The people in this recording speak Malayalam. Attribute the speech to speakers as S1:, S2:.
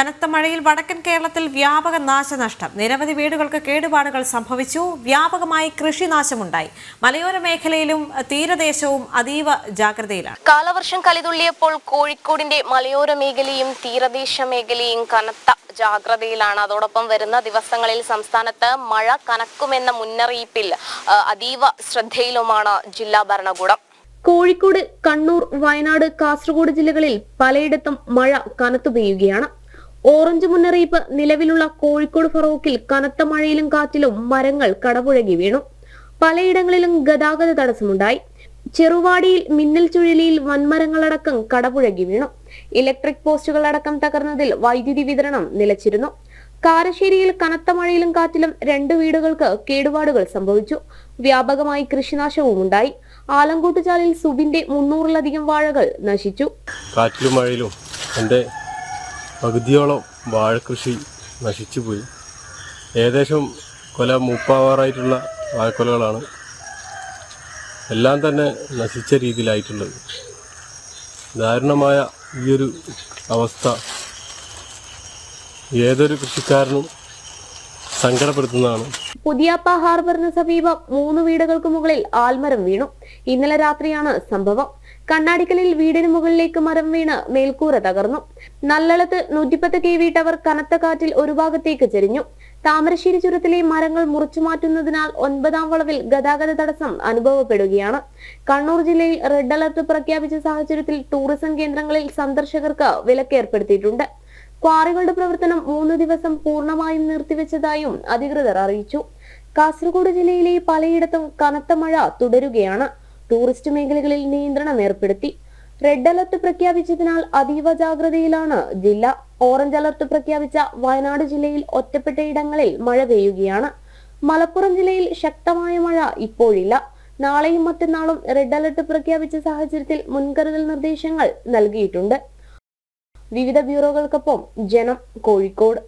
S1: കനത്ത മഴയിൽ വടക്കൻ കേരളത്തിൽ വ്യാപക നാശനഷ്ടം. നിരവധി വീടുകൾക്ക് കേടുപാടുകൾ സംഭവിച്ചു. വ്യാപകമായി കൃഷിനാശമുണ്ടായി. മലയോര മേഖലയിലും തീരദേശവും അതീവ ജാഗ്രതയിലാണ്.
S2: കാലവർഷം കലിതുള്ളിയപ്പോൾ കോഴിക്കോടിന്റെ മലയോര മേഖലയും തീരദേശ മേഖലയും കനത്ത ജാഗ്രതയിലാണ്. അതോടൊപ്പം വരുന്ന ദിവസങ്ങളിൽ സംസ്ഥാനത്ത് മഴ കനക്കുമെന്ന മുന്നറിയിപ്പിൽ അതീവ ശ്രദ്ധയിലുമാണ് ജില്ലാ ഭരണകൂടം.
S3: കോഴിക്കോട് കണ്ണൂർ വയനാട് കാസർഗോഡ് ജില്ലകളിൽ പലയിടത്തും മഴ കനത്തു പെയ്യുകയാണ് ഓറഞ്ച് മുന്നറിയിപ്പ്. നിലവിലുള്ള കോഴിക്കോട് ഫറോക്കിൽ കനത്ത മഴയിലും കാറ്റിലും മരങ്ങൾ കടപുഴകി വീണു. പലയിടങ്ങളിലും ഗതാഗത തടസ്സമുണ്ടായി. ചെറുവാടിയിൽ മിന്നൽ ചുഴലിയിൽ വൻമരങ്ങളടക്കം കടപുഴകി വീണു. ഇലക്ട്രിക് പോസ്റ്റുകളടക്കം തകർന്നതിൽ വൈദ്യുതി വിതരണം നിലച്ചിരുന്നു. കാരശ്ശേരിയിൽ കനത്ത മഴയിലും കാറ്റിലും രണ്ട് വീടുകൾക്ക് കേടുപാടുകൾ സംഭവിച്ചു. വ്യാപകമായി കൃഷിനാശവും ഉണ്ടായി. ആലങ്കോട്ടുചാലിൽ സുബിന്റെ മുന്നൂറിലധികം വാഴകൾ നശിച്ചു.
S4: കാറ്റിലും മഴയിലും എന്റെ പകുതിയോളം വാഴക്കൃഷി നശിച്ചുപോയി. ഏകദേശം കൊല മുപ്പാവാറായിട്ടുള്ള വാഴക്കൊലകളാണ് എല്ലാം തന്നെ നശിച്ച രീതിയിലായിട്ടുള്ളത്. ദാരുണമായ ഈയൊരു അവസ്ഥ ഏതൊരു കൃഷിക്കാരനും സങ്കടപ്പെടുത്തുന്നതാണ്.
S3: പുതിയാപ്പ ഹാർബറിന് സമീപം മൂന്ന് വീടുകൾക്ക് മുകളിൽ ആൽമരം വീണു. ഇന്നലെ രാത്രിയാണ് സംഭവം. കണ്ണാടിക്കലിൽ വീടിന് മുകളിലേക്ക് മരം വീണ് മേൽക്കൂര തകർന്നു. നല്ലളത്ത് നൂറ്റിപ്പത്ത് കെ വി ടവർ കനത്ത കാറ്റിൽ ഒരു ഭാഗത്തേക്ക് ചെരിഞ്ഞു. താമരശ്ശേരി ചുരത്തിലെ മരങ്ങൾ മുറിച്ചു മാറ്റുന്നതിനാൽ ഒൻപതാം വളവിൽ ഗതാഗത തടസ്സം അനുഭവപ്പെടുകയാണ്. കണ്ണൂർ ജില്ലയിൽ റെഡ് അലർട്ട് പ്രഖ്യാപിച്ച സാഹചര്യത്തിൽ ടൂറിസം കേന്ദ്രങ്ങളിൽ സന്ദർശകർക്ക് വിലക്കേർപ്പെടുത്തിയിട്ടുണ്ട്. ക്വാറികളുടെ പ്രവർത്തനം മൂന്ന് ദിവസം പൂർണമായും നിർത്തിവെച്ചതായും അധികൃതർ അറിയിച്ചു. കാസർഗോഡ് ജില്ലയിലെ പലയിടത്തും കനത്ത മഴ തുടരുകയാണ്. ടൂറിസ്റ്റ് മേഖലകളിൽ നിയന്ത്രണം ഏർപ്പെടുത്തി. റെഡ് അലർട്ട് പ്രഖ്യാപിച്ചതിനാൽ അതീവ ജാഗ്രതയിലാണ് ജില്ല. ഓറഞ്ച് അലർട്ട് പ്രഖ്യാപിച്ച വയനാട് ജില്ലയിൽ ഒറ്റപ്പെട്ട ഇടങ്ങളിൽ മഴ പെയ്യുകയാണ്. മലപ്പുറം ജില്ലയിൽ ശക്തമായ മഴ ഇപ്പോഴില്ല. നാളെയും മറ്റന്നാളും റെഡ് അലർട്ട് പ്രഖ്യാപിച്ച സാഹചര്യത്തിൽ മുൻകരുതൽ നിർദ്ദേശങ്ങൾ നൽകിയിട്ടുണ്ട്. വിവിധ ബ്യൂറോകൾക്കൊപ്പം ജനം കോഴിക്കോട്